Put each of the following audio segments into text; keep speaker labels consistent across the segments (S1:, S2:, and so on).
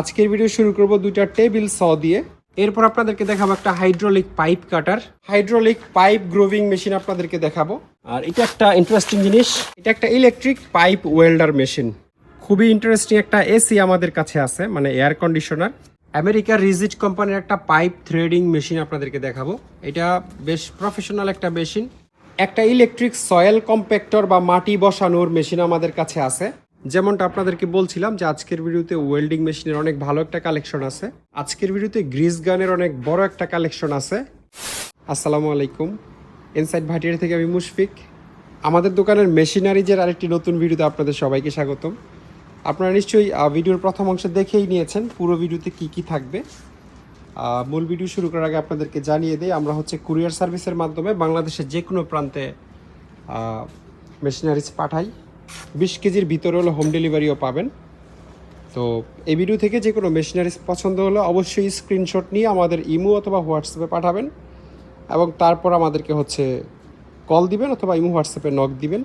S1: আজকের ভিডিও শুরু করব দুইটা টেবিল স দিয়ে। এরপর আপনাদেরকে দেখাবো একটা hydraulic pipe cutter hydraulic pipe grooving machine আপনাদেরকে দেখাবো। আর এটা একটা ইন্টারেস্টিং জিনিস, এটা একটা ইলেকট্রিক পাইপ ওয়েল্ডার মেশিন খুবই ইন্টারেস্টিং একটা এসি আমাদের কাছে আছে মানে এয়ার কন্ডিশনার আমেরিকার রিজিট কোম্পানির একটা পাইপ থ্রেডিং মেশিন আপনাদেরকে দেখাবো। এটা বেশ প্রফেশনাল একটা মেশিন একটা ইলেকট্রিক সয়েল কম্প্যাক্টর বা মাটি বসানোর মেশিন আমাদের কাছে আছে। যেমনটা আপনাদেরকে বলছিলাম যে আজকের ভিডিওতে ওয়েল্ডিং মেশিনের অনেক ভালো একটা কালেকশন আছে। আজকের ভিডিওতে গ্রিস গানের অনেক বড় একটা কালেকশন আছে। আসসালামু আলাইকুম। ইনসাইড ভাটিয়ারি থেকে আমি মুশফিক। আমাদের দোকানের মেশিনারিজের আরেকটি নতুন ভিডিওতে আপনাদের সবাইকে স্বাগতম। আপনারা নিশ্চয়ই ভিডিওর প্রথম অংশ দেখেই নিয়েছেন, পুরো ভিডিওতে কি কি থাকবে। মূল ভিডিও শুরু করার আগে আপনাদেরকে জানিয়ে দিই, আমরা হচ্ছে কুরিয়ার সার্ভিসের মাধ্যমে বাংলাদেশের যে কোনো প্রান্তে মেশিনারিজ পাঠাই। বিশ কেজির ভিতরে হলে হোম ডেলিভারিও পাবেন। তো এই ভিডিও থেকে যে কোনো মেশিনারিজ পছন্দ হলে অবশ্যই স্ক্রিনশট নিয়ে আমাদের ইমো অথবা হোয়াটসঅ্যাপে পাঠাবেন এবং তারপর আমাদেরকে হচ্ছে কল দিবেন অথবা ইমো হোয়াটসঅ্যাপে নক দিবেন।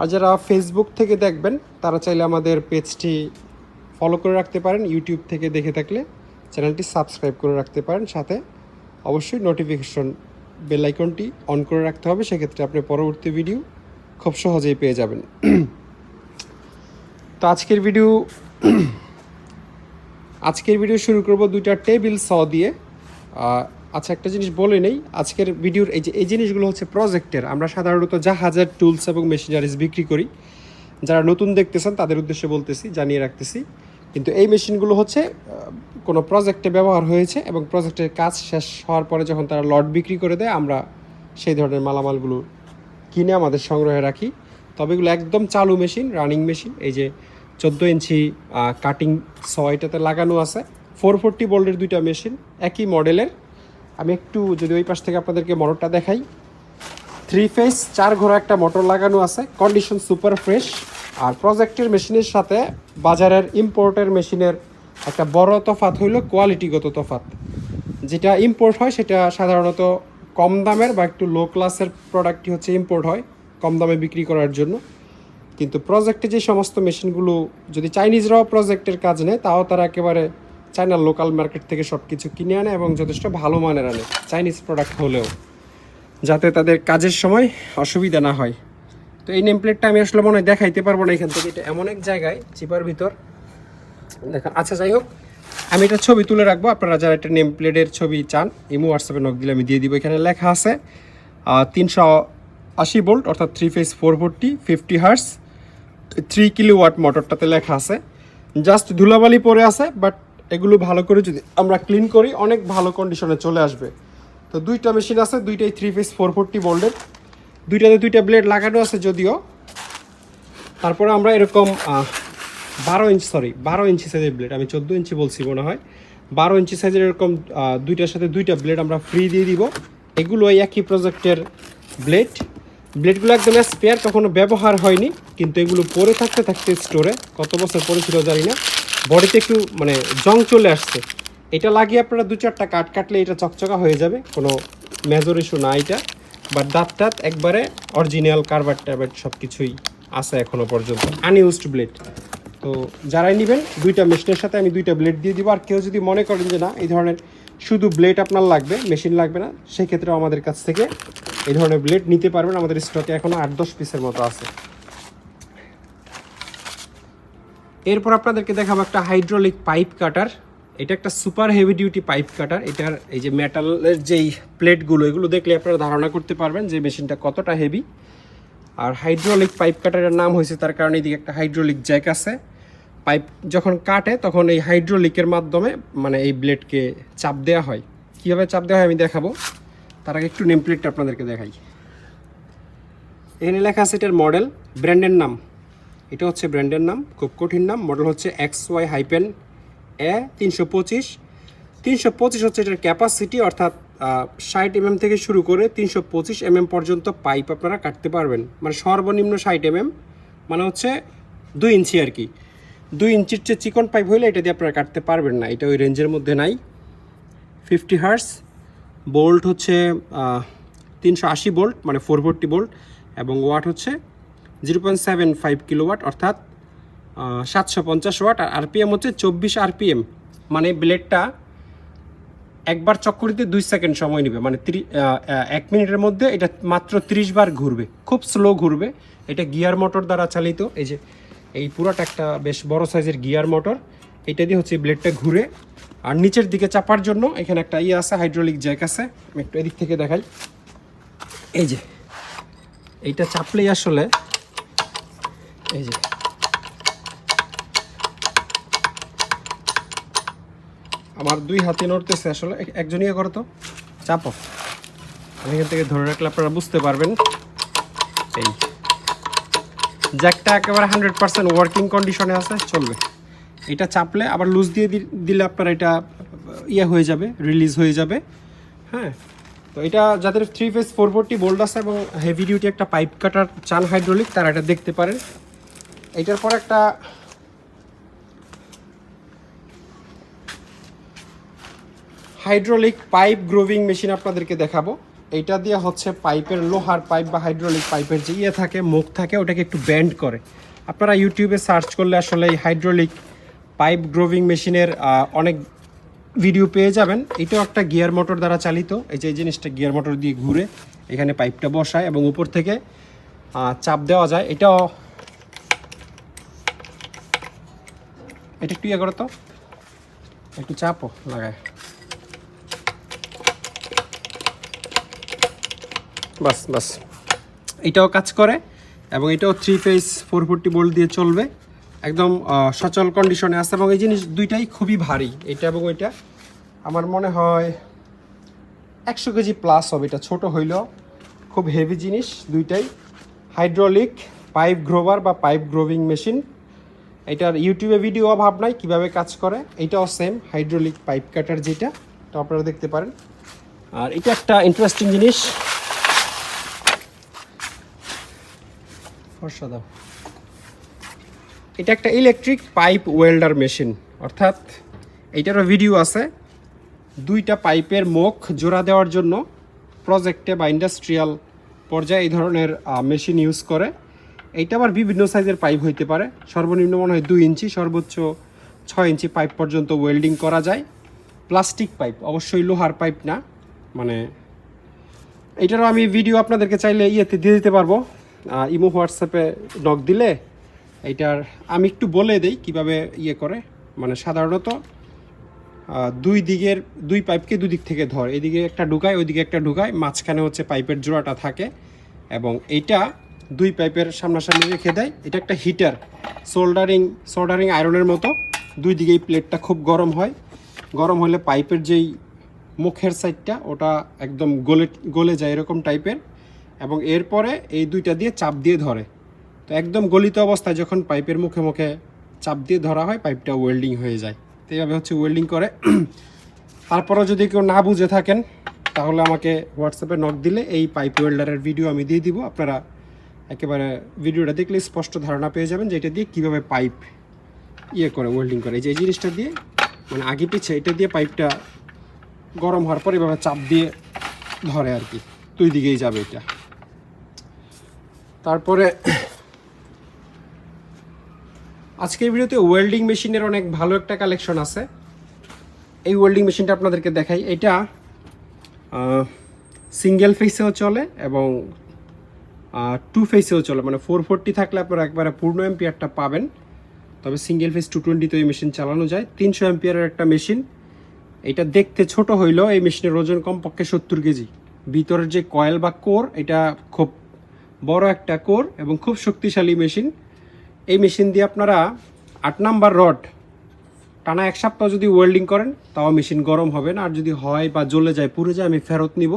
S1: আর যারা ফেসবুক থেকে দেখবেন, তারা চাইলে আমাদের পেজটি ফলো করে রাখতে পারেন ইউটিউব থেকে দেখে থাকলে চ্যানেলটি সাবস্ক্রাইব করে রাখতে পারেন। সাথে অবশ্যই নোটিফিকেশন বেল আইকনটি অন করে রাখতে হবে। সেক্ষেত্রে আপনি পরবর্তী ভিডিও খুব সহজেই পেয়ে যাবেন। তো আজকের ভিডিও আজকের ভিডিও শুরু করব দুইটা টেবিল স দিয়ে। আচ্ছা একটা জিনিস বলে নেই, আজকের ভিডিওর এই যে, এই জিনিসগুলো হচ্ছে প্রজেক্টের আমরা সাধারণত জাহাজের টুলস এবং মেশিনারিজ বিক্রি করি। যারা নতুন দেখতেছেন, তাদের উদ্দেশ্যে বলতেছি, জানিয়ে রাখতেছি। কিন্তু এই মেশিনগুলো হচ্ছে কোনো প্রজেক্টে ব্যবহার হয়েছে এবং প্রজেক্টের কাজ শেষ হওয়ার পরে যখন তারা লট বিক্রি করে দেয়, আমরা সেই ধরনের মালামালগুলো কিনে আমাদের সংগ্রহে রাখি। তবে এগুলো একদম চালু মেশিন, রানিং মেশিন। এই যে চোদ্দ ইঞ্চি কাটিং স এটাতে লাগানো আছে। ফোর ফোরটি বোল্ডের দুইটা মেশিন, একই মডেলের। আমি একটু যদি ওই পাশ থেকে আপনাদেরকে মোটরটা দেখাই। থ্রি ফেস চার ঘোড়া একটা মোটর লাগানো আছে। কন্ডিশন সুপার ফ্রেশ আর প্রজেক্টের মেশিনের সাথে বাজারের ইম্পোর্টের মেশিনের একটা বড় তফাত হইল কোয়ালিটিগত তফাত যেটা ইম্পোর্ট হয়, সেটা সাধারণত কম দামের বা একটু লো ক্লাসের প্রোডাক্টই হচ্ছে ইম্পোর্ট হয়, কম দামে বিক্রি করার জন্য। কিন্তু প্রজেক্টে যে সমস্ত মেশিনগুলো যদি চাইনিজরাও প্রজেক্টের কাজ নেয়, তাও তারা একেবারে চায়নার লোকাল মার্কেট থেকে সব কিছু কিনে আনে এবং যথেষ্ট ভালো মানের আনে চাইনিজ প্রোডাক্ট হলেও, যাতে তাদের কাজের সময় অসুবিধা না হয়। তো এই নেম প্লেটটা আমি আসলে মনে হয় দেখাইতে পারব না এখান থেকে, এটা এমন এক জায়গায়, চিপার ভিতর। দেখেন আচ্ছা যাই হোক আমি এটা ছবি তুলে রাখব, আপনারা যারা একটা নেম প্লেটের ছবি চান, ইমো হোয়াটসঅ্যাপে নক দিলে আমি দিয়ে দিব, এখানে লেখা আছে তিনশো আশি বোল্ট অর্থাৎ three phase four forty fifty hertz three kilo watt মোটরটাতে লেখা আছে। জাস্ট ধুলাবালি পরে আছে বাট এগুলো ভালো করে যদি আমরা ক্লিন করি, অনেক ভালো কন্ডিশনে চলে আসবে। তো দুইটা মেশিন আছে, দুইটাই থ্রি ফেস ফোর ফোরটি ভোল্টের দুইটাতে দুইটা ব্লেড লাগানো আছে যদিও। তারপরে আমরা এরকম বারো ইঞ্চ সরি বারো ইঞ্চি সাইজের ব্লেড আমি চোদ্দ ইঞ্চি বলছি মনে হয়। বারো ইঞ্চি সাইজের এরকম দুইটার সাথে দুইটা ব্লেড আমরা ফ্রি দিয়ে দিব। এগুলো একই প্রজেক্টের ব্লেড ব্লেডগুলো একদম স্পেয়ার কখনো ব্যবহার হয়নি, কিন্তু এগুলো পরে থাকতে থাকতে স্টোরে কত বছর পরে ছিল জানি না, বডিতে একটু মানে জং চলে আসছে। এটা লাগিয়ে আপনারা দু চারটা কাট কাটলে এটা চকচকা হয়ে যাবে, কোনো মেজর ইস্যু না এটা। বাট দাঁত টাত একবারে অরিজিনাল কারবার ট্যাবেট সব কিছুই আছে এখনও পর্যন্ত আনইউজড ব্লেড তো যারাই নেবেন, দুইটা মেশিনের সাথে আমি দুইটা ব্লেড দিয়ে দিব। আর কেউ যদি মনে করেন যে না, এই ধরনের শুধু ব্লেড আপনার লাগবে মেশিন লাগবে না, সেক্ষেত্রেও আমাদের কাছ থেকে এই ধরনের ব্লেড নিতে পারবেন। আমাদের স্টকে এখনও আট, দশ পিসের মতো আছে। এরপর আপনাদেরকে দেখাবো একটা হাইড্রোলিক পাইপ কাটার এটা একটা super heavy duty pipe cutter এটার এই যে মেটালের যেই প্লেটগুলো এগুলো দেখলে আপনারা ধারণা করতে পারবেন যে মেশিনটা কতটা হেভি আর হাইড্রোলিক পাইপ কাটারের নাম হয়েছে, তার কারণে এদিকে একটা হাইড্রোলিক জ্যাক আছে। পাইপ যখন কাটে, তখন এই হাইড্রোলিকের মাধ্যমে মানে এই ব্লেডকে চাপ দেওয়া হয়। কীভাবে চাপ দেওয়া হয় আমি দেখাবো। তার আগে একটু নেম প্লেটটা আপনাদেরকে দেখাই। এখানে লেখা আছে এটার মডেল ব্র্যান্ডের নাম। এটা হচ্ছে ব্র্যান্ডের নাম, খুব কঠিন নাম। মডেল হচ্ছে এক্স ওয়াই হাইপেন এ তিনশো পঁচিশ। তিনশো পঁচিশ হচ্ছে এটার ক্যাপাসিটি অর্থাৎ ষাট এমএম থেকে শুরু করে তিনশো পঁচিশ এমএম পর্যন্ত পাইপ আপনারা কাটতে পারবেন। মানে সর্বনিম্ন ষাট এমএম মানে হচ্ছে দুই ইঞ্চি আর কি। দুই ইঞ্চির চেয়ে চিকন পাইপ হলে এটা দিয়ে আপনারা কাটতে পারবেন না, এটা ওই রেঞ্জের মধ্যে নাই। ফিফটি হার্স, বোল্ট হচ্ছে তিনশো আশি বোল্ট মানে ফোর ফোরটি বোল্ট এবং ওয়াট হচ্ছে zero point seven five kilo watt অর্থাৎ সাতশো পঞ্চাশ ওয়াট আর আরপিএম হচ্ছে চব্বিশ আরপিএম। মানে ব্লেডটা একবার চক্কর দিতে দুই সেকেন্ড সময় নেবে। মানে এক মিনিটের মধ্যে এটা মাত্র ত্রিশ বার ঘুরবে। খুব স্লো ঘুরবে। এটা গিয়ার মোটর দ্বারা চালিত। এই যে, এই পুরোটা একটা বেশ বড় সাইজের গিয়ার মোটর। এটা দিয়ে হচ্ছে ব্লেডটা ঘুরে। আর নিচের দিকে চাপার জন্য এখানে একটা ইয়ে আছে হাইড্রোলিক জ্যাক আছে। আমি একটু এদিক থেকে দেখাই। এই যে, এইটা চাপলেই আসলে এই যে আমার দুই হাতে নড়তেছে আসলে। এক- একজনই করো তো। চাপো আমি এখান থেকে ধরে রাখলে আপনারা বুঝতে পারবেন। এই। জ্যাকটা একেবারে হান্ড্রেড পার্সেন্ট ওয়ার্কিং কন্ডিশনে আছে, চলবে। এটা চাপলে আবার লুজ দিয়ে দিলে আপনার এটা ইয়ে হয়ে যাবে রিলিজ হয়ে যাবে। হ্যাঁ? তো এটা যাদের three phase four forty volt আছে এবং হেভি ডিউটি একটা পাইপ কাটার চান হাইড্রোলিক তারা এটা দেখতে পারেন। এটার পর একটা হাইড্রোলিক পাইপ গ্রোভিং মেশিন আপনাদেরকে দেখাবো। এইটা দিয়ে হচ্ছে পাইপের লোহার পাইপ বা হাইড্রোলিক পাইপের যে ইয়ে থাকে, মুখ থাকে, ওটাকে একটু ব্যান্ড করে। আপনারা ইউটিউবে সার্চ করলে আসলে এই হাইড্রোলিক পাইপ গ্রোভিং মেশিনের অনেক ভিডিও পেয়ে যাবেন। এটাও একটা গিয়ার মোটর দ্বারা চালিত। এই যে এই জিনিসটা গিয়ার মোটর দিয়ে ঘুরে এখানে পাইপটা বসায় এবং উপর থেকে চাপ দেওয়া যায়। এটাও এটা একটু ইয়ে করো তো। একটু চাপও লাগায়। বাস বাস। এটাও কাজ করে এবং এটাও three phase four forty volt দিয়ে চলবে। একদম সচল কন্ডিশনে আছে এবং এই জিনিস দুইটাই খুবই ভারী। এটা এবং ওইটা আমার মনে হয় একশো কেজি প্লাস হবে। এটা ছোট হইলেও খুব হেভি জিনিস দুইটাই। হাইড্রোলিক পাইপ গ্রোভার বা পাইপ গ্রোভিং মেশিন এটার ইউটিউবে ভিডিও অভাব নাই, কীভাবে কাজ করে, এটাও সেম হাইড্রোলিক পাইপ কাটার যেটা। তো আপনারা দেখতে পারেন। আর এটা একটা ইন্টারেস্টিং জিনিস। ফর্সা দাও। এটা একটা ইলেকট্রিক পাইপ ওয়েল্ডার মেশিন অর্থাৎ এইটারও ভিডিও আছে। দুইটা পাইপের মুখ জোড়া দেওয়ার জন্য প্রজেক্টে বা ইন্ডাস্ট্রিয়াল পর্যায়ে এই ধরনের মেশিন ইউজ করে। এইটা আবার বিভিন্ন সাইজের পাইপ হইতে পারে। সর্বনিম্ন মনে হয় দুই ইঞ্চি, সর্বোচ্চ ছয় ইঞ্চি পাইপ পর্যন্ত ওয়েল্ডিং করা যায়। প্লাস্টিক পাইপ অবশ্যই লোহার পাইপ না। মানে এটারও আমি ভিডিও আপনাদেরকে চাইলে ইয়েতে দিয়ে দিতে পারব। ইমো হোয়াটসঅ্যাপে নক দিলে এইটার, আমি একটু বলে দেই কীভাবে ইয়ে করে। মানে সাধারণত দুই দিকের, দুই পাইপকে দুদিক থেকে ধর। এদিকে একটা ঢুকায়, ওইদিকে একটা ঢুকায়। মাঝখানে হচ্ছে পাইপের জোড়াটা থাকে এবং এইটা দুই পাইপের সামনাসামনি রেখে দেয়। এটা একটা হিটার, সোল্ডারিং সোল্ডারিং আয়রনের মতো। দুই দিকেই প্লেটটা খুব গরম হয়। গরম হলে পাইপের যেই মুখের সাইডটা ওটা একদম গলে গলে যায় এরকম টাইপের এবং এরপরে এই দুইটা দিয়ে চাপ দিয়ে ধরে। তো একদম গলিত অবস্থায় যখন পাইপের মুখে মুখে চাপ দিয়ে ধরা হয়, পাইপটা ওয়েল্ডিং হয়ে যায়। তো এইভাবে হচ্ছে ওয়েল্ডিং করে। তারপরেও যদি কেউ না বুঝে থাকেন, তাহলে আমাকে হোয়াটসঅ্যাপে নক দিলে এই পাইপ ওয়েল্ডারের ভিডিও আমি দিয়ে দিব। আপনারা একেবারে ভিডিওটা দেখলে স্পষ্ট ধারণা পেয়ে যাবেন যে এটা দিয়ে কীভাবে পাইপ ইয়ে করে ওয়েল্ডিং করে। যে, এই জিনিসটা দিয়ে মানে আগে পিছে এটা দিয়ে পাইপটা গরম হওয়ার পর এভাবে চাপ দিয়ে ধরে আর কি। দুই দিকেই যাবে এটা। তারপরে আজকের ভিডিওতে ওয়েল্ডিং মেশিনের অনেক ভালো একটা কালেকশন আছে। এই ওয়েল্ডিং মেশিনটা আপনাদেরকে দেখাই। এটা সিঙ্গেল ফেসেও চলে এবং টু ফেসেও চলে। মানে ফোর ফোরটি থাকলে আপনারা একবারে পূর্ণ এম্পিয়ারটা পাবেন। তবে সিঙ্গেল ফেস টু টোয়েন্টিতে এই মেশিন চালানো যায়। তিনশো এম্পিয়ারের একটা মেশিন এটা দেখতে ছোট হইলেও এই মেশিনের ওজন কমপক্ষে সত্তর কেজি। ভিতরের যে কয়েল বা কোর এটা খুব বড় একটা কোর এবং খুব শক্তিশালী মেশিন। এই মেশিন দিয়ে আপনারা আট নাম্বার রড টানা এক সপ্তাহ যদি ওয়েল্ডিং করেন, তাও মেশিন গরম হবে না। আর যদি হয় বা জ্বলে যায়, পুড়ে যায়, আমি ফেরত নিব।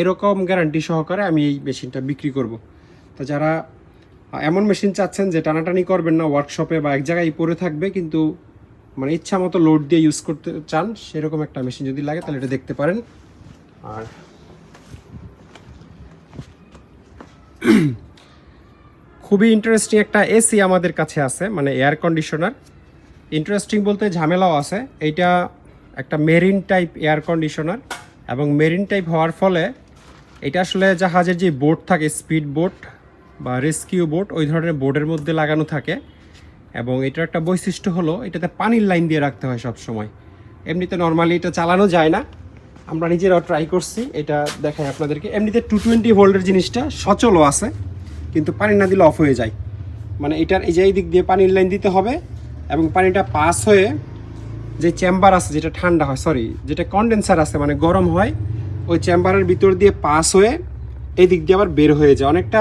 S1: এরকম গ্যারান্টি সহকারে আমি এই মেশিনটা বিক্রি করব। তো যারা এমন মেশিন চাচ্ছেন যে টানাটানি করবেন না ওয়ার্কশপে বা এক জায়গায় পড়ে থাকবে, কিন্তু মানে ইচ্ছা মতো লোড দিয়ে ইউজ করতে চান, সেরকম একটা মেশিন যদি লাগে, তাহলে এটা দেখতে পারেন। আর খুবই ইন্টারেস্টিং একটা এসি আমাদের কাছে আছে মানে এয়ার কন্ডিশনার ইন্টারেস্টিং বলতে ঝামেলাও আছে। এইটা একটা মেরিন টাইপ এয়ার কন্ডিশনার এবং মেরিন টাইপ হওয়ার ফলে এটা আসলে জাহাজের যে বোট থাকে স্পিড বোট বা রেস্কিউ বোট ওই ধরনের বোর্ডের মধ্যে লাগানো থাকে এবং এটার একটা বৈশিষ্ট্য হলো, এটাতে পানির লাইন দিয়ে রাখতে হয় সব সময় এমনিতে নর্মালি এটা চালানো যায় না। আমরা নিজেরাও ট্রাই করছি, এটা দেখাই আপনাদেরকে। এমনিতে টু টোয়েন্টি ভোল্টের জিনিসটা সচলও আছে, কিন্তু পানি না দিলে অফ হয়ে যায়। মানে এটার এই যে এই দিক দিয়ে পানির লাইন দিতে হবে, এবং পানিটা পাস হয়ে যে চেম্বার আছে, যেটা ঠান্ডা হয় সরি যেটা কন্ডেন্সার আছে মানে গরম হয়, ওই চেম্বারের ভিতর দিয়ে পাস হয়ে এই দিক দিয়ে আবার বের হয়ে যায়। অনেকটা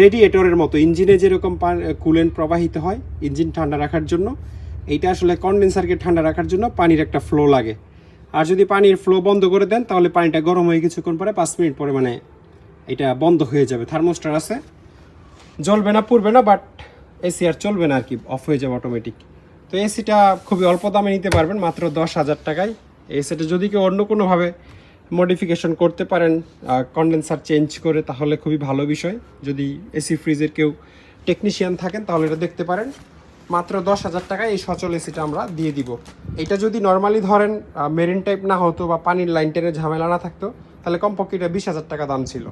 S1: রেডিয়েটরের মতো ইঞ্জিনে যেরকম কুলেন্ট প্রবাহিত হয় ইঞ্জিন ঠান্ডা রাখার জন্য, এইটা আসলে কন্ডেন্সারকে ঠান্ডা রাখার জন্য পানির একটা ফ্লো লাগে। আর যদি পানির ফ্লো বন্ধ করে দেন, তাহলে পানিটা গরম হয়ে কিছুক্ষণ পরে পাঁচ মিনিট পরে মানে এটা বন্ধ হয়ে যাবে। থার্মোস্টার আছে। জ্বলবে না, পুড়বে না বাট এসি আর চলবে না আর কি অফ হয়ে যাবে অটোমেটিক তো এসিটা খুবই অল্প দামে নিতে পারবেন, মাত্র দশ হাজার টাকায়। এসিটা যদি কেউ অন্য কোনোভাবে মডিফিকেশন করতে পারেন কন্ডেন্সার চেঞ্জ করে, তাহলে খুবই ভালো বিষয়। যদি এসি ফ্রিজের কেউ টেকনিশিয়ান থাকেন, তাহলে এটা দেখতে পারেন। মাত্র দশ হাজার টাকায় এই সচল এসিটা আমরা দিয়ে দিব। এটা যদি নর্মালি ধরেন মেরিন টাইপ না হতো বা পানির লাইন টেনের ঝামেলা না থাকতো, তাহলে কমপক্ষে এটা বিশ হাজার টাকা দাম ছিল।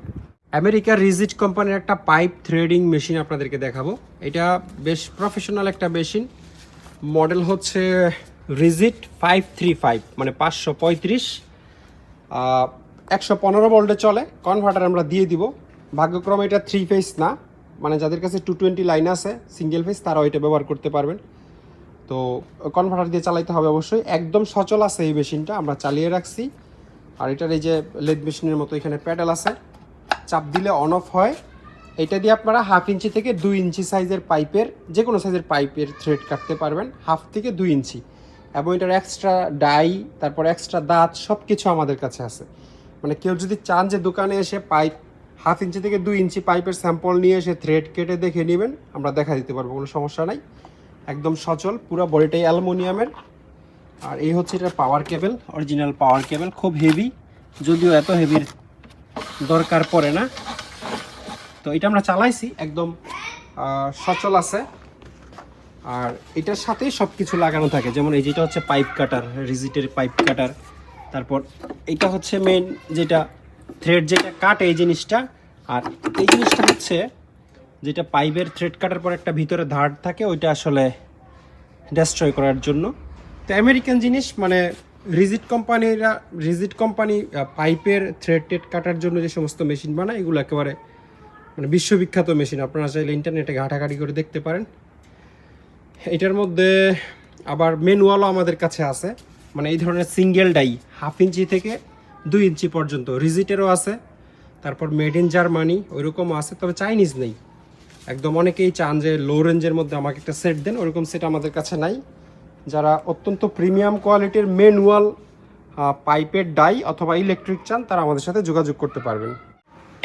S1: আমেরিকার রিজিট কোম্পানির একটা পাইপ থ্রেডিং মেশিন আপনাদেরকে দেখাবো। এটা বেশ প্রফেশনাল একটা মেশিন। মডেল হচ্ছে রিজিট ফাইভ থ্রি ফাইভ মানে পাঁচশো পঁয়ত্রিশ। একশো পনেরো ভোল্টে চলে। কনভার্টার আমরা দিয়ে দিব। ভাগ্যক্রমে এটা থ্রি ফেস না। মানে যাদের কাছে টু টোয়েন্টি লাইন আছে সিঙ্গেল ফেস তারাও এটা ব্যবহার করতে পারবেন। তো কনভার্টার দিয়ে চালাইতে হবে অবশ্যই। একদম সচল আছে এই মেশিনটা, আমরা চালিয়ে রাখছি। আর এটার এই যে লেদ মেশিনের মতো এখানে প্যাডেল আছে। চাপ দিলে অন অফ হয়। এটা দিয়ে আপনারা হাফ ইঞ্চি থেকে দুই ইঞ্চি সাইজের পাইপের যে কোনো সাইজের পাইপের থ্রেড কাটতে পারবেন হাফ থেকে দুই ইঞ্চি। এবং এটার এক্সট্রা ডাই তারপর এক্সট্রা দাঁত সব কিছু আমাদের কাছে আছে। মানে কেউ যদি চান যে দোকানে এসে পাইপ হাফ ইঞ্চি থেকে দুই ইঞ্চি পাইপের স্যাম্পল নিয়ে এসে থ্রেড কেটে দেখে নেবেন, আমরা দেখা দিতে পারব, কোনো সমস্যা নাই। একদম সচল, পুরো বডিটাই অ্যালুমিনিয়ামের। আর এই হচ্ছে এটা power cable original power cable খুব হেভি যদিও এত হেভির দরকার পড়ে না। তো এটা আমরা চালাইছি, একদম সচল আছে। আর এটার সাথেই সব কিছু লাগানো থাকে, যেমন এই যেটা হচ্ছে পাইপ কাটার রিজিটের পাইপ কাটার তারপর এটা হচ্ছে মেন যেটা থ্রেড যেটা কাটে এই জিনিসটা, আর এই জিনিসটা হচ্ছে যেটা পাইপের থ্রেড কাটার পর একটা ভিতরে ধার থাকে, ওইটা আসলে ডেস্ট্রয় করার জন্য। তো আমেরিকান জিনিস মানে রিজিট কোম্পানিরা রিজিট কোম্পানি পাইপের থ্রেড টেড কাটার জন্য যে সমস্ত মেশিন বানায়, এগুলো একেবারে মানে বিশ্ববিখ্যাত মেশিন আপনারা চাইলে ইন্টারনেটে ঘাটাঘাটি করে দেখতে পারেন। এটার মধ্যে আবার ম্যানুয়ালও আমাদের কাছে আছে। মানে এই ধরনের সিঙ্গেল ডাই হাফ ইঞ্চি থেকে দুই ইঞ্চি পর্যন্ত। রিজিটেরও আছে, তারপর মেড ইন জার্মানি ওইরকমও আছে, তবে চাইনিজ নেই। একদম অনেকেই চান যে লো রেঞ্জের মধ্যে আমাকে একটা সেট দেন ওরকম সেট আমাদের কাছে নাই। যারা অত্যন্ত প্রিমিয়াম কোয়ালিটির ম্যানুয়াল পাইপের ডাই অথবা ইলেকট্রিক চান, তারা আমাদের সাথে যোগাযোগ করতে পারবেন।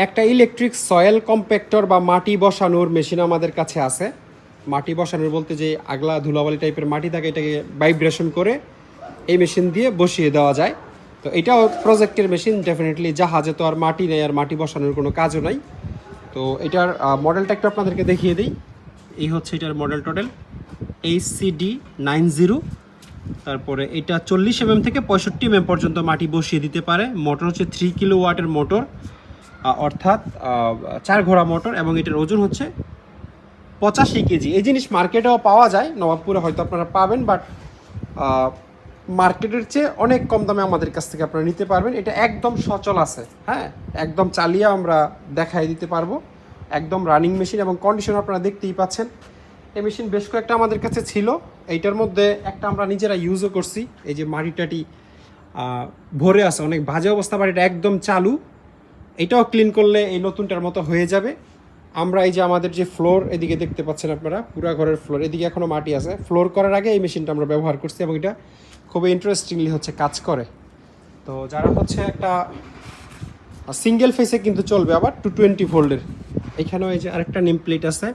S1: একটা ইলেকট্রিক সয়েল কম্প্যাক্টর বা মাটি বসানোর মেশিন আমাদের কাছে আছে। মাটি বসানোর বলতে যে আগলা ধুলাবালি টাইপের মাটি থাকে, এটাকে ভাইব্রেশন করে এই মেশিন দিয়ে বসিয়ে দেওয়া যায়। তো এটাও প্রজেক্টের মেশিন ডেফিনেটলি জাহাজে তো আর মাটি নেই আর মাটি বসানোর কোনো কাজও নাই। তো এটার মডেলটা একটু আপনাদেরকে দেখিয়ে দিই। এই হচ্ছে এটার model Total H CD nine zero তারপরে এটা চল্লিশ এমএম থেকে পঁয়ষট্টি এমএম পর্যন্ত মাটি বসিয়ে দিতে পারে। মোটর হচ্ছে থ্রি কিলো ওয়াটের মোটর অর্থাৎ চার ঘোড়া মোটর এবং এটার ওজন হচ্ছে পঁচাশি কেজি। এই জিনিস মার্কেটেও পাওয়া যায়, নবাবপুরে হয়তো আপনারা পাবেন বাট মার্কেটের চেয়ে অনেক কম দামে আমাদের কাছ থেকে আপনারা নিতে পারবেন। এটা একদম সচল আছে হ্যাঁ? একদম চালিয়ে আমরা দেখাই দিতে পারব। একদম রানিং মেশিন এবং কন্ডিশন আপনারা দেখতেই পাচ্ছেন। এই মেশিন বেশ কয়েকটা আমাদের কাছে ছিল। এইটার মধ্যে একটা আমরা নিজেরা ইউজও করছি। এই যে মাটিটাটি ভরে আছে, অনেক বাজে অবস্থা বাড়িটা একদম চালু। এটাও ক্লিন করলে এই নতুনটার মতো হয়ে যাবে। আমরা এই যে আমাদের যে ফ্লোর এদিকে দেখতে পাচ্ছেন আপনারা, পুরা ঘরের ফ্লোর এদিকে এখনও মাটি আছে। ফ্লোর করার আগে এই মেশিনটা আমরা ব্যবহার করছি এবং এটা খুবই ইন্টারেস্টিংলি হচ্ছে কাজ করে। তো যারা হচ্ছে একটা সিঙ্গেল ফেসে কিন্তু চলবে আবার টু টোয়েন্টি ভোল্টের এখানেও এই যে আরেকটা নেম প্লেট আছে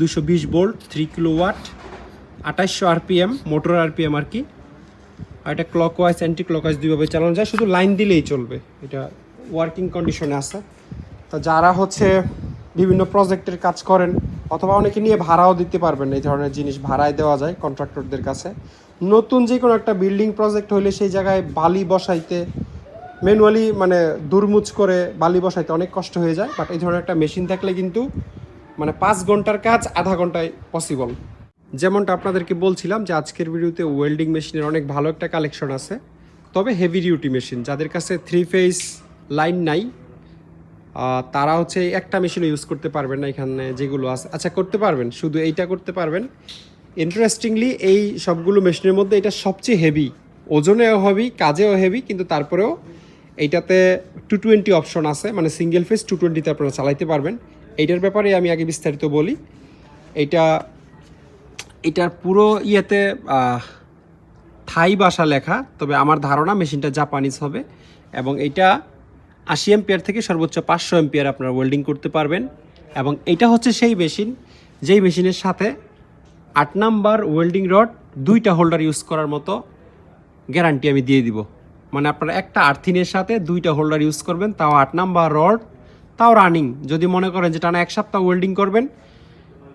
S1: দুশো বিশ ভোল্ট থ্রি কিলো ওয়াট আঠাশশো আরপিএম মোটর আরপিএম আর কি। আর এটা clockwise anticlockwise দুইভাবে চালানো যায়, শুধু লাইন দিলেই চলবে। এটা ওয়ার্কিং কন্ডিশনে আছে। তো যারা হচ্ছে বিভিন্ন প্রজেক্টের কাজ করেন, অথবা অনেকে নিয়ে ভাড়াও দিতে পারবেন, এই ধরনের জিনিস ভাড়ায় দেওয়া যায় কন্ট্রাক্টরদের কাছে। নতুন যে কোনো একটা বিল্ডিং প্রজেক্ট হইলে সেই জায়গায় বালি বসাইতে ম্যানুয়ালি মানে দুরমুচ করে বালি বসাইতে অনেক কষ্ট হয়ে যায় বাট এই ধরনের একটা মেশিন থাকলে কিন্তু মানে পাঁচ ঘণ্টার কাজ আধা ঘন্টায় পসিবল যেমনটা আপনাদেরকে বলছিলাম যে আজকের ভিডিওতে ওয়েল্ডিং মেশিনের অনেক ভালো একটা কালেকশন আছে, তবে হেভি ডিউটি মেশিন যাদের কাছে থ্রি ফেস লাইন নাই তারা হচ্ছে একটা মেশিনও ইউজ করতে পারবেন না এখানে যেগুলো আছে। আচ্ছা করতে পারবেন, শুধু এইটা করতে পারবেন ইন্টারেস্টিংলি এই সবগুলো মেশিনের মধ্যে এটা সবচেয়ে হেভি ওজনেও হেভি কাজেও হেভি কিন্তু তারপরেও এইটাতে টু টোয়েন্টি অপশন আছে। মানে সিঙ্গেল ফেস টু টোয়েন্টিতে আপনারা চালাইতে পারবেন। এইটার ব্যাপারে আমি আগে বিস্তারিত বলি। এটা, এটার পুরো ইয়েতে থাই ভাষা লেখা, তবে আমার ধারণা মেশিনটা জাপানিজ হবে। এবং এটা আশি এম্পিয়ার থেকে সর্বোচ্চ পাঁচশো এম্পিয়ার আপনারা ওয়েল্ডিং করতে পারবেন। এবং এটা হচ্ছে সেই মেশিন যেই মেশিনের সাথে আট নাম্বার ওয়েল্ডিং রড দুইটা হোল্ডার ইউজ করার মতো গ্যারান্টি আমি দিয়ে দিব। মানে আপনারা একটা আর্থিনের সাথে দুইটা হোল্ডার ইউজ করবেন, তাও আট নাম্বার রড তাও রানিং যদি মনে করেন যে টানা এক সপ্তাহ ওয়েল্ডিং করবেন,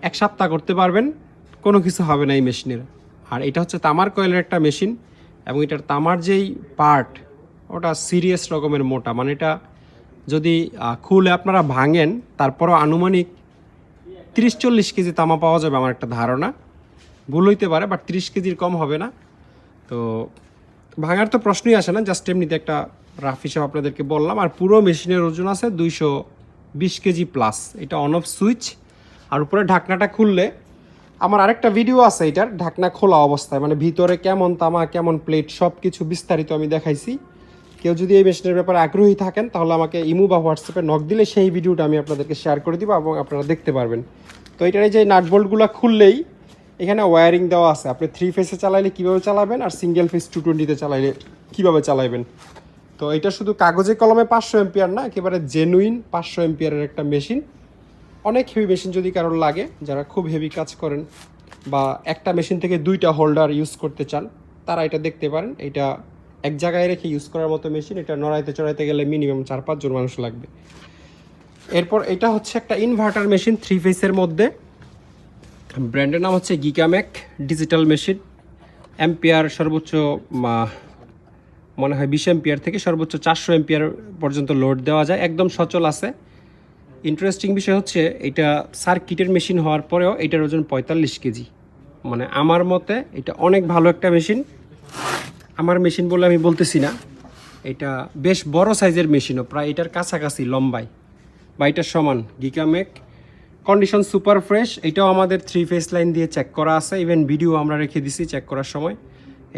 S1: এক সপ্তাহ করতে পারবেন, কোনো কিছু হবে না এই মেশিনের আর এটা হচ্ছে তামার কয়েলের একটা মেশিন এবং এটার তামার যেই পার্ট ওটা সিরিয়াস রকমের মোটা। মানে এটা যদি খুলে আপনারা ভাঙেন, তারপরও আনুমানিক তিরিশ চল্লিশ কেজি তামা পাওয়া যাবে, আমার একটা ধারণা। ভুল হইতে পারে বাট তিরিশ কেজির কম হবে না। তো ভাঙার তো প্রশ্নই আসে না জাস্ট এমনিতে একটা রাফ হিসাব আপনাদেরকে বললাম। আর পুরো মেশিনের ওজন আছে দুইশো বিশ কেজি প্লাস এটা অন অফ সুইচ আর উপরে ঢাকনাটা খুললে, আমার আরেকটা ভিডিও আছে এটার, ঢাকনা খোলা অবস্থায় মানে ভিতরে কেমন তামা, কেমন প্লেট সব কিছু বিস্তারিত আমি দেখাইছি। কেউ যদি এই মেশিনের ব্যাপারে আগ্রহী থাকেন, তাহলে আমাকে ইমু বা হোয়াটসঅ্যাপে নক দিলে সেই ভিডিওটা আমি আপনাদেরকে শেয়ার করে দিব এবং আপনারা দেখতে পারবেন। তো এটার এই যে নাট বোল্টগুলো খুললেই এখানে ওয়্যারিং দেওয়া আছে। আপনি থ্রি ফেসে চালাইলে কীভাবে চালাবেন আর সিঙ্গেল ফেস টু টোয়েন্টিতে চালাইলে কীভাবে চালাইবেন? তো এটা শুধু কাগজে কলমে পাঁচশো এম্পিয়ার না, একেবারে জেনুইন পাঁচশো এম্পিয়ারের একটা মেশিন অনেক হেভি মেশিন যদি কারোর লাগে, যারা খুব হেভি কাজ করেন বা একটা মেশিন থেকে দুইটা হোল্ডার ইউজ করতে চান, তারা এটা দেখতে পারেন। এটা এক জায়গায় রেখে ইউজ করার মতো মেশিন এটা নড়াইতে চড়াইতে গেলে মিনিমাম চার পাঁচজন মানুষ লাগবে। এরপর এটা হচ্ছে একটা ইনভার্টার মেশিন থ্রি ফেসের মধ্যে। ব্র্যান্ডের নাম হচ্ছে গিকাম্যাক ডিজিটাল মেশিন। অ্যাম্পিয়ার সর্বোচ্চ মনে হয় বিশ এম্পিয়ার থেকে সর্বোচ্চ চারশো এম্পিয়ার পর্যন্ত লোড দেওয়া যায়। একদম সচল আছে। ইন্টারেস্টিং বিষয় হচ্ছে, এটা সার্কিটের মেশিন হওয়ার পরেও এটার ওজন পঁয়তাল্লিশ কেজি। মানে আমার মতে এটা অনেক ভালো একটা মেশিন। আমার মেশিন বলে আমি বলতেছি না। এটা বেশ বড় সাইজের মেশিনও, প্রায় এটার কাছাকাছি লম্বায়। বা এটার সমান গিকামেক কন্ডিশন সুপার ফ্রেশ, এটাও আমাদের থ্রি ফেস লাইন দিয়ে চেক করা আছে। ইভেন ভিডিও আমরা রেখে দিছি চেক করার সময়।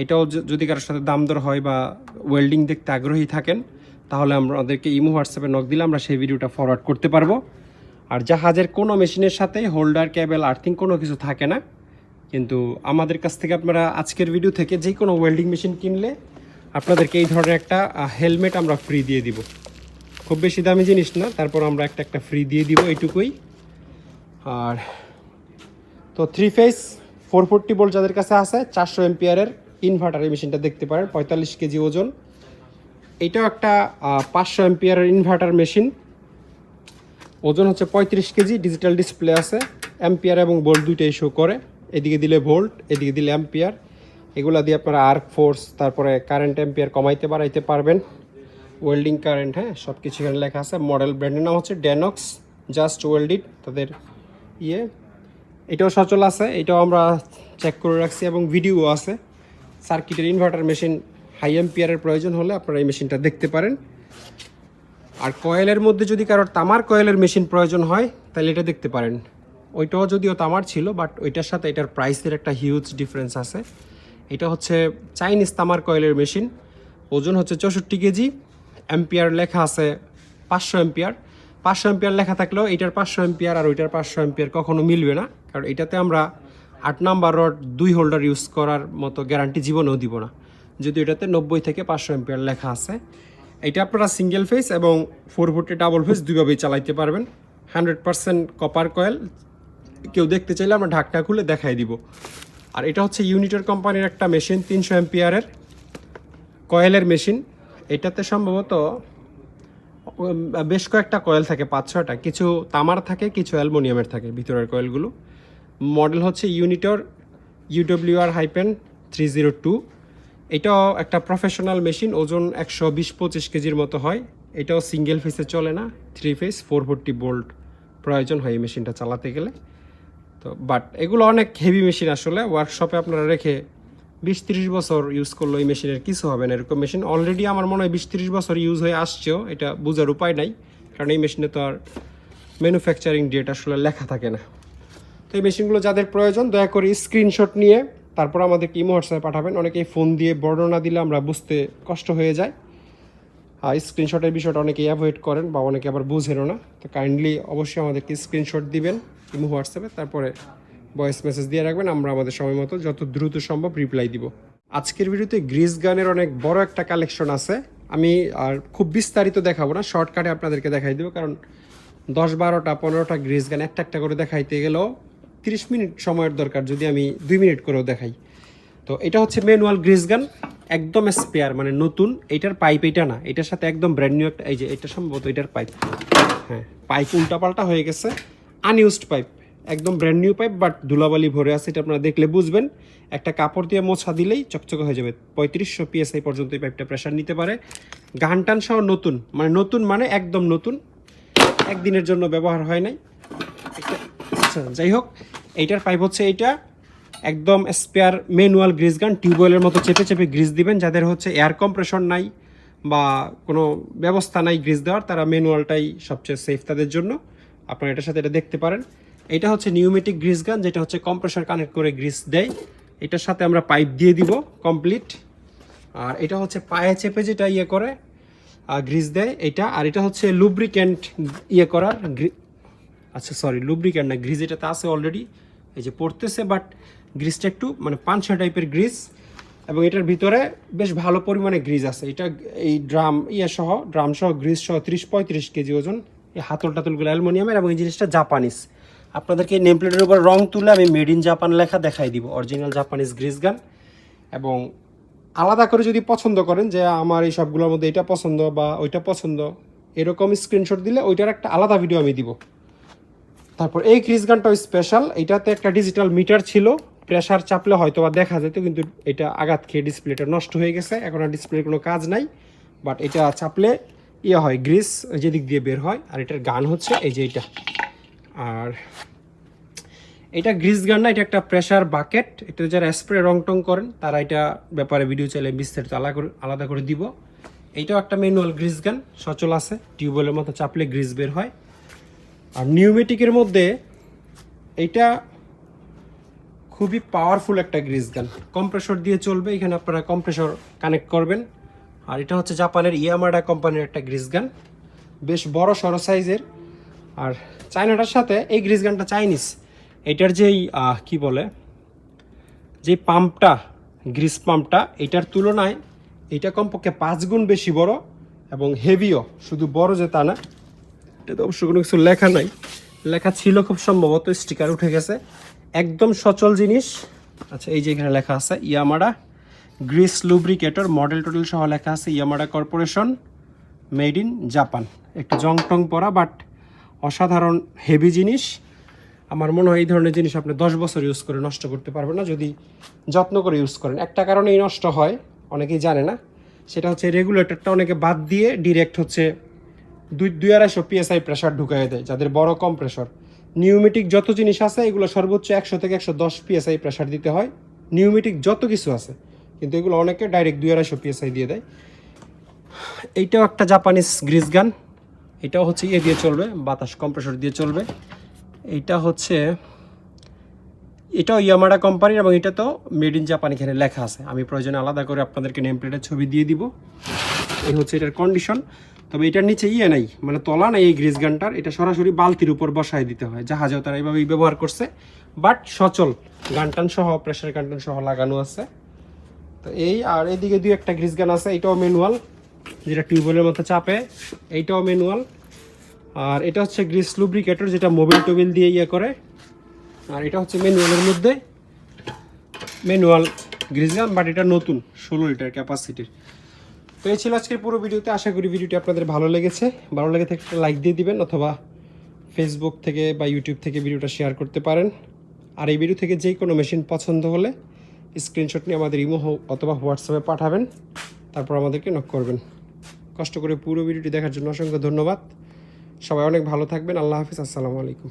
S1: এটাও যদি কারোর সাথে দাম দর হয় বা ওয়েল্ডিং দেখতে আগ্রহী থাকেন, তাহলে আমাদেরকে ইমো হোয়াটসঅ্যাপে নক দিলে আমরা সেই ভিডিওটা ফরওয়ার্ড করতে পারব। আর জাহাজের কোনো মেশিনের সাথে হোল্ডার ক্যাবেল আর্থিং কোনো কিছু থাকে না। কিন্তু আমাদের কাছ থেকে আপনারা আজকের ভিডিও থেকে যে কোনো ওয়েল্ডিং মেশিন কিনলে আপনাদেরকে এই ধরনের একটা হেলমেট আমরা ফ্রি দিয়ে দিব। খুব বেশি দামি জিনিস না, তারপর আমরা একটা একটা ফ্রি দিয়ে দিব এইটুকুই। আর তো three phase four forty volt যাদের কাছে আছে, চারশো এমপিয়ারের ইনভার্টার এই মেশিনটা দেখতে পারেন, পঁয়তাল্লিশ কেজি ওজন। এটাও একটা পাঁচশো এমপিয়ারের ইনভার্টার মেশিন ওজন হচ্ছে পঁয়ত্রিশ কেজি ডিজিটাল ডিসপ্লে আছে অ্যাম্পিয়ার এবং বোল্ট দুইটাই শো করে। এদিকে দিলে ভোল্ট এদিকে দিলে অ্যাম্পিয়ার এগুলা দিয়ে আপনারা আর্ক ফোর্স তারপরে কারেন্ট অ্যাম্পিয়ার কমাইতে বাড়াইতে পারবেন। ওয়েল্ডিং কারেন্ট হ্যাঁ সব কিছু এখানে লেখা আছে। মডেল ব্র্যান্ডের নাম হচ্ছে ড্যানক্স জাস্ট ওয়েল্ডিড তাদের ইয়ে। এটাও সচল আছে, এটাও আমরা চেক করে রাখছি এবং ভিডিও আছে। সার্কিটের ইনভার্টার মেশিন হাই এম্পিয়ারের প্রয়োজন হলে আপনারা এই মেশিনটা দেখতে পারেন। আর কয়েলের মধ্যে যদি কারোর তামার কয়েলের মেশিন প্রয়োজন হয়, তাহলে এটা দেখতে পারেন। ওইটাও যদিও তামার ছিল বাট ওইটার সাথে এটার প্রাইসের একটা হিউজ ডিফারেন্স আছে। এটা হচ্ছে চাইনিজ তামার কয়েলের মেশিন ওজন হচ্ছে চৌষট্টি কেজি। অ্যাম্পিয়ার লেখা আছে পাঁচশো এম্পিয়ার পাঁচশো এম্পিয়ার লেখা থাকলেও এটার পাঁচশো এম্পিয়ার আর ওইটার পাঁচশো এম্পিয়ার কখনো মিলবে না। কারণ এটাতে আমরা আট নাম্বার রড দুই হোল্ডার ইউজ করার মতো গ্যারান্টি জীবনেও দিব না। যদি এটাতে নব্বই থেকে পাঁচশো এম্পিয়ার লেখা আছে, এটা আপনারা সিঙ্গেল ফেস এবং ফোর ফুটে ডাবল ফেস দুইভাবেই চালাইতে পারবেন। হান্ড্রেড পার্সেন্ট কপার কয়েল কেউ দেখতে চাইলে আমরা ঢাকটা খুলে দেখাই দিব। আর এটা হচ্ছে ইউনিটের কোম্পানির একটা মেশিন তিনশো এম্পিয়ারের কয়েলের মেশিন এটাতে সম্ভবত বেশ কয়েকটা কয়েল থাকে, পাঁচ, ছয়টা। কিছু তামার থাকে, কিছু অ্যালমোনিয়ামের থাকে ভিতরের কয়েলগুলো মডেল হচ্ছে Unitor UW R hyphen three zero two এটাও একটা প্রফেশনাল মেশিন ওজন একশো বিশ পঁচিশ কেজির মতো হয়। এটাও সিঙ্গেল ফেসে চলে না three phase four forty volt প্রয়োজন হয় এই মেশিনটা চালাতে গেলে। তো বাট এগুলো অনেক হেভি মেশিন আসলে। ওয়ার্কশপে আপনারা রেখে বিশ তিরিশ বছর ইউজ করলে এই মেশিনের কিছু হবে না এরকম মেশিন অলরেডি আমার মনে হয় বিশ তিরিশ বছর ইউজ হয়ে আসছেও, এটা বোঝার উপায় নাই, কারণ এই মেশিনে তো আর ম্যানুফ্যাকচারিং ডেট আসলে লেখা থাকে না। তো এই মেশিনগুলো যাদের প্রয়োজন, দয়া করে স্ক্রিনশট নিয়ে তারপর আমাদেরকে ইমো হোয়াটসঅ্যাপে পাঠাবেন। অনেকেই ফোন দিয়ে বর্ণনা দিলে আমরা বুঝতে কষ্ট হয়ে যায়। আর স্ক্রিনশটের বিষয়টা অনেকেই অ্যাভয়েড করেন বা অনেকে আবার বুঝেনও না। তো কাইন্ডলি অবশ্যই আমাদেরকে স্ক্রিনশট দিবেন ইমো হোয়াটসঅ্যাপে, তারপরে ভয়েস মেসেজ দিয়ে রাখবেন, আমরা আমাদের সময় মতো যত দ্রুত সম্ভব রিপ্লাই দিব। আজকের ভিডিওতে গ্রিস গানের অনেক বড় একটা কালেকশন আছে। আমি আর খুব বিস্তারিত দেখাবো না শর্টকাটে আপনাদেরকে দেখাই দেবো, কারণ দশ বারোটা, পনেরোটা গ্রিস গান একটা একটা করে দেখাইতে গেলেও তিরিশ মিনিট সময়ের দরকার, যদি আমি দুই মিনিট করেও দেখাই। তো এটা হচ্ছে ম্যানুয়াল গ্রিস গান, একদম স্পেয়ার মানে নতুন, এটার পাইপ এটা না, এটার সাথে একদম ব্র্যান্ড নিউ একটা, এই যে এটা সম্ভবত এটার পাইপ হ্যাঁ পাইপ উল্টাপাল্টা হয়ে গেছে আনইউজড পাইপ একদম ব্র্যান্ড নিউ পাইপ বাট ধুলাবালি ভরে আছে, এটা আপনারা দেখলে বুঝবেন। একটা কাপড় দিয়ে মোছা দিলেই চকচকে হয়ে যাবে। পঁয়ত্রিশশো পিএসআই পর্যন্ত এই পাইপটা প্রেশার নিতে পারে। টান সহ নতুন মানে নতুন মানে একদম নতুন। একদিনের জন্য ব্যবহার হয় নাই। আচ্ছা যাই হোক, এইটার পাইপ হচ্ছে এইটা। একদম স্পেয়ার ম্যানুয়াল গ্রিস গান টিউবওয়েলের মতো চেপে চেপে গ্রিস দিবেন। যাদের হচ্ছে এয়ার কম্প্রেশন নাই বা কোনো ব্যবস্থা নাই গ্রিস দেওয়ার, তারা ম্যানুয়ালটাই সবচেয়ে সেফ তাদের জন্য। আপনারা এটার সাথে এটা দেখতে পারেন। এটা হচ্ছে নিউমেটিক গ্রিস গান, যেটা হচ্ছে কম্প্রেসর কানেক্ট করে গ্রিস দেয়। এটার সাথে আমরা পাইপ দিয়ে দিব কমপ্লিট। আর এটা হচ্ছে পায়ে চেপে যেটা ইয়ে করে গ্রিস দেয় এটা। আর এটা হচ্ছে লুব্রিক্যান্ট ইয়ে করার আচ্ছা সরি লুব্রিক্যান্ট না গ্রিজ এটাতে আছে অলরেডি এই যে পড়তেছে বাট গ্রিজটা একটু মানে পাঁচশো টাইপের গ্রিজ এবং এটার ভিতরে বেশ ভালো পরিমাণে গ্রিজ আছে। এটা এই ড্রাম ইয়ে সহ, ড্রাম সহ গ্রিজ সহ ত্রিশ পঁয়ত্রিশ কেজি ওজন। এই হাতল টাতলগুলো অ্যালুমিনিয়ামের এবং এই জিনিসটা জাপানিজ। আপনাদেরকে নেম প্লেটের উপর রং তুলে আমি মেড ইন জাপান লেখা দেখাই দিব অরিজিনাল জাপানিজ গ্রিস গান। এবং আলাদা করে যদি পছন্দ করেন যে আমার এই সবগুলোর মধ্যে এটা পছন্দ বা ওইটা পছন্দ, এরকম স্ক্রিনশট দিলে ওইটার একটা আলাদা ভিডিও আমি দিব। তারপর এই ক্রিজ গানটাও স্পেশাল এটাতে একটা ডিজিটাল মিটার ছিল প্রেশার চাপলে হয়তো বা দেখা যেত, কিন্তু এটা আঘাত খেয়ে ডিসপ্লেটা নষ্ট হয়ে গেছে, এখন আর ডিসপ্লের কোনো কাজ নাই। বাট এটা চাপলে ইয়ে হয় গ্রিস যেদিক দিয়ে বের হয়, আর এটার গান হচ্ছে এই যে এটা। আর এটা গ্রিস গান না, এটা একটা প্রেশার বাকেট এটা যারা স্প্রে রং টং করেন, তারা এটা ব্যাপারে ভিডিও চাইলে বিস্তারিত আলাদা করে আলাদা করে দিব। এইটাও একটা ম্যানুয়াল গ্রিস গান, সচল আছে, টিউবওয়েলের মতো চাপলে গ্রিস বের হয়। আর নিউমেটিকের মধ্যে এইটা খুবই পাওয়ারফুল একটা গ্রিস গান। কম্প্রেসর দিয়ে চলবে, এখানে আপনারা কম্প্রেসর কানেক্ট করবেন। আর এটা হচ্ছে জাপানের ইয়ামাডা কোম্পানির একটা গ্রিস গান। বেশ বড় সরো সাইজের আর চায়নাটার সাথে এই গ্রিস গানটা চাইনিজ। এটার যেই কি বলে? যে পাম্পটা, গ্রিস পাম্পটা, এটার তুলনায় এটা কমপক্ষে পাঁচ গুণ বেশি বড় এবং হেভিও, শুধু বড় যে তা না এটা তো অবশ্য কোনো কিছু লেখা নাই। লেখা ছিল খুব সম্ভবত, স্টিকার উঠে গেছে। একদম সচল জিনিস। আচ্ছা এই যে এখানে লেখা আছে ইয়ামারা গ্রিস লুব্রিকেটর, মডেল টোটেল সহ লেখা আছে Yamara corporation, made in Japan. একটু জং টং পরা, বাট অসাধারণ হেভি জিনিস। আমার মনে হয় এই ধরনের জিনিস আপনি দশ বছর ইউজ করে নষ্ট করতে পারবেন না, যদি যত্ন করে ইউজ করেন। একটা কারণেই নষ্ট হয়, অনেকেই জানে না, সেটা হচ্ছে রেগুলেটরটা অনেকে বাদ দিয়ে ডিরেক্ট হচ্ছে দুই দুই আড়াইশো পিএসআই প্রেশার ঢুকাই দেয়, যাদের বড় কম প্রেশার নিউমেটিক যত জিনিস আছে, এগুলো সর্বোচ্চ একশো থেকে একশো দশ পিএসআই প্রেশার দিতে হয়। নিউমেটিক যত কিছু আছে, কিন্তু এগুলো অনেকে ডাইরেক্ট দুই আড়াইশো পিএসআই দিয়ে দেয়। এইটাও একটা জাপানিজ গ্রিস গান এটাও হচ্ছে ইয়ে দিয়ে চলবে, বাতাস কম্প্রেসর দিয়ে চলবে। এইটা হচ্ছে, এটাও ইয়ামাডা কোম্পানির এবং এটা তো মেড ইন জাপান এখানে লেখা আছে। আমি প্রয়োজনে আলাদা করে আপনাদেরকে নেম প্লেটের ছবি দিয়ে দিব। এই হচ্ছে এটার কন্ডিশন তবে এটার নিচে ইয়ে নাই মানে তলা নাই এই গ্রিস গানটার এটা সরাসরি বালতির উপর বসায় দিতে হয়, জাহাজেও তারা এইভাবেই ব্যবহার করছে। বাট সচল গানটান সহ প্রেশার গানটান সহ লাগানো আছে। তো এই আর এদিকে দুই একটা গ্রিস গান আছে, এটাও ম্যানুয়াল যেটা টিউবওয়েলের মতো চাপে, এইটাও ম্যানুয়াল আর এটা হচ্ছে গ্রিস লুব্রিকেটর যেটা মোবিল টোবিল দিয়ে ইয়ে করে। আর এটা হচ্ছে ম্যানুয়ালের মধ্যে। ম্যানুয়াল গ্রিস গান বাট এটা নতুন, ষোলো লিটার ক্যাপাসিটির তো এই ছিল আজকের পুরো ভিডিওতে। আশা করি ভিডিওটি আপনাদের ভালো লেগেছে। ভালো লেগে একটা লাইক দিয়ে দিবেন, অথবা ফেসবুক থেকে বা ইউটিউব থেকে ভিডিওটা শেয়ার করতে পারেন। আর এই ভিডিও থেকে যে কোনো মেশিন পছন্দ হলে স্ক্রিনশট নিয়ে আমাদের ইমো অথবা হোয়াটসঅ্যাপে পাঠাবেন। তারপর আমাদেরকে নক করবেন। কষ্ট করে পুরো ভিডিওটি দেখার জন্য অসংখ্য ধন্যবাদ। সবাই অনেক ভালো থাকবেন। আল্লাহ হাফিজ। আসসালামু আলাইকুম।